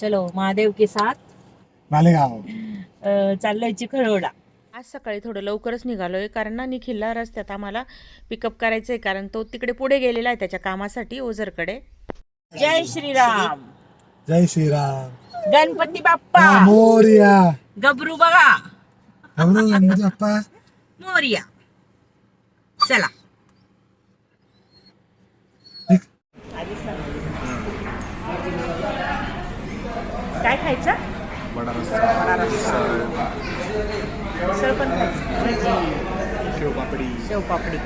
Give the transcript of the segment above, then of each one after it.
चलो महादेव के साथ. मालेगाव. अ, चाललोय चिखलोडा आज सकाळी थोडं लवकरच निघालोय कारण ना निखिलला रस्त्यात आम्हाला पिकअप करायचंय कारण तो तिकडे पुढे गेलेला आहे त्याच्या कामासाठी ओझरकडे. जय श्रीराम. जय श्रीराम. गणपती बाप्पा. मोर्या. गबरू बघा. गौरव गणपती बाप्पा. मोरिया. चला काय खायचं मिसळ पण खायचं शेवपापडी.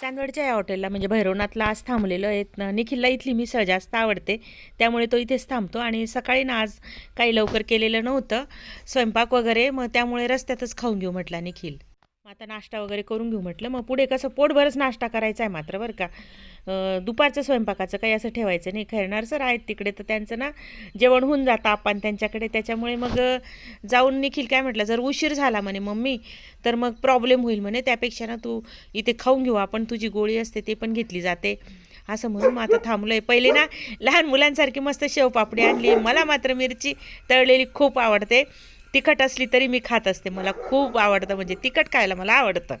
चांदवडच्या या हॉटेलला म्हणजे भैरवनाथला आज थांबलेलो आहे. न- निखिलला इथली मिसळ जास्त आवडते. त्यामुळे तो इथेच थांबतो आणि सकाळी ना आज काही लवकर केलेलं नव्हतं. स्वयंपाक वगैरे मग त्यामुळे रस्त्यातच खाऊन घेऊ म्हटला निखिल. आता नाश्ता वगैरे करून घेऊ म्हटलं. मग पुढे कसं पोटभरच नाश्ता करायचा आहे मात्र बरं का. दुपारचं स्वयंपाकाचं काही असं ठेवायचं नाही. खैरणार सर आहेत तिकडे तर त्यांचं ना जेवण होऊन जातं आपण त्यांच्याकडे. त्याच्यामुळे मग जाऊन निखिल काय म्हटलं जर उशीर झाला म्हणे मम्मी तर मग प्रॉब्लेम होईल म्हणे. त्यापेक्षा ना तू इथे खाऊन घेऊ. आपण तुझी गोळी असते ते पण घेतली जाते. असं म्हणून मग आता आहे पहिले ना लहान मुलांसारखी मस्त शेवपापडी आणली. मला मात्र मिरची तळलेली खूप आवडते. तिखट असली तरी मी खात असते. मला खूप आवडतं म्हणजे तिखट खायला मला आवडतं.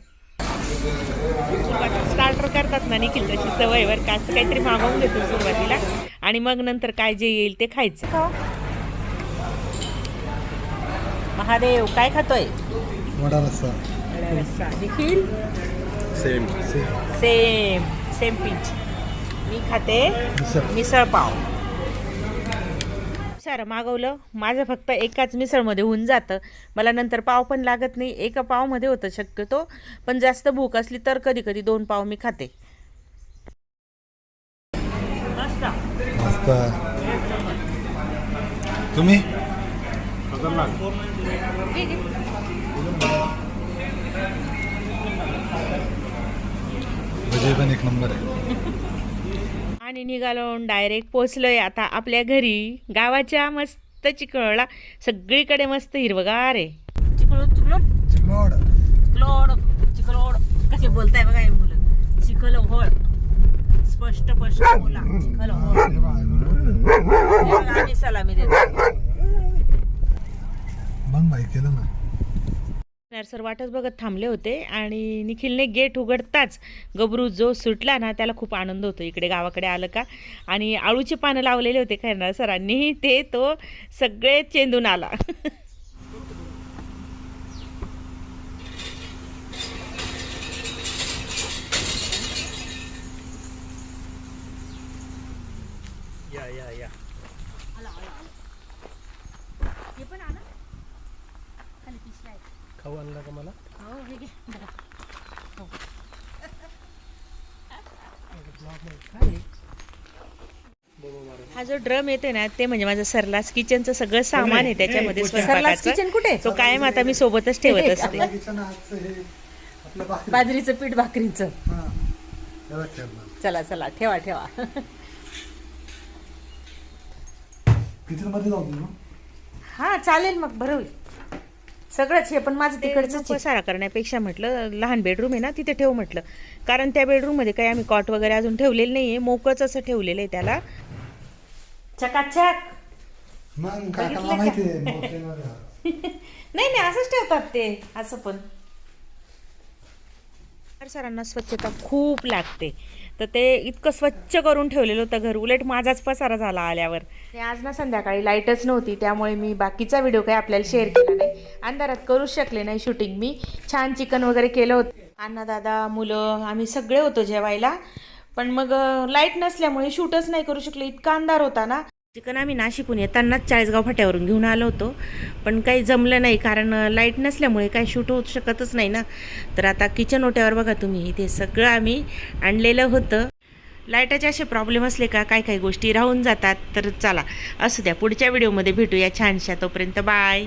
स्टार्टर करतात ना निखिल तशी सवयवर का. असं काहीतरी मागवून घेतो सुरुवातीला. आणि मग नंतर काय जे येईल ते खायचं. महादेव काय खातोय? Vada rassa. Nikhil? Same same same pinch मी खाते मिसळ. मिसळ पाव. सारं मागवलं. माझं फक्त एकाच मिसळमध्ये होऊन जातं. मला नंतर पाव पण लागत नाही. एका पावमध्ये होतं शक्यतो. पण जास्त भूक असली तर कधी कधी दोन पाव मी खाते. तुम्ही? पण एक नंबर आहे. आणि निघालो डायरेक्ट पोचलोय आता आपल्या घरी. गावाच्या मस्त चिकळला सगळीकडे मस्त हिरवगार आहे. चिकलोड चिकलोड चिकलोड चिकलोड चिकलोड कसे बोलताय बघा हे मुलं. चिखल होळ. स्पष्ट स्पष्ट बोला. चिखल होळ. हे बघा, आम्ही सलामी देतो. मग बाई केलं ना. सर वाटच बघत थांबले होते आणि निखिलने गेट उघडताच गबरू जो सुटला ना त्याला खूप आनंद होतो. इकडे गावाकडे आलं का? आणि आळूचे पानं लावलेले होते खैरनार सरांनी ते तो सगळे चेंदून आला. खाऊ आणला का मला? हा जो ड्रम येते ना ते म्हणजे माझं सरलास किचनचं सगळं सामान आहे त्याच्यामध्ये स्वयंपाकाचं. कुठे? तो कायम आता मी सोबतच ठेवत असते. किचन आजचं हे आपलं बाकी बाजरीचं पीठ भाकरीचं. हा. चला चला ठेवा ठेवा. किचनमध्ये जाऊ ना हा चालेल मग बरं होईल. सगळंच हे पण माझं तिकडचं पसारा करण्यापेक्षा म्हटलं लहान बेडरूम आहे ना तिथे ठेव म्हटलं. कारण त्या बेडरूममध्ये काही आम्ही कॉट वगैरे अजून ठेवलेलं नाहीये मोकळच असं ठेवलेलं आहे त्याला. चकाचक. मग काकाला माहिती आहे मोठे नाही नाही असंच ठेवतात ते असं पण. सरांना स्वच्छता खूप लागते. तर ते इतकं स्वच्छ करून ठेवलेलं होतं घर. उलट माझाच पसारा झाला आल्यावर. आज ना संध्याकाळी लाईटच नव्हती त्यामुळे मी बाकीचा व्हिडिओ काही आपल्याला शेअर केला नाही. अंधारात करूच शकले नाही शूटिंग मी. छान चिकन वगैरे केलं होतं. अण्णा दादा मुलं आम्ही सगळे होतो जेवायला. पण मग लाइट नसल्यामुळे शूटच नाही करू शकले. इतका अंधार होता ना. चिकन आम्ही नाशिकून येतानाच चाळीसगाव फाट्यावरून घेऊन आलो होतो. पण काही जमलं नाही कारण लाइट नसल्यामुळे काही शूट होऊ शकतच नाही ना. तर आता किचन ओट्यावर बघा तुम्ही इथे सगळं आम्ही आणलेलं होतं. लाईटाचे असे प्रॉब्लेम असले का काही काही गोष्टी राहून जातात तर चला असू द्या पुढच्या व्हिडिओमध्ये भेटूया छानशा. तोपर्यंत बाय.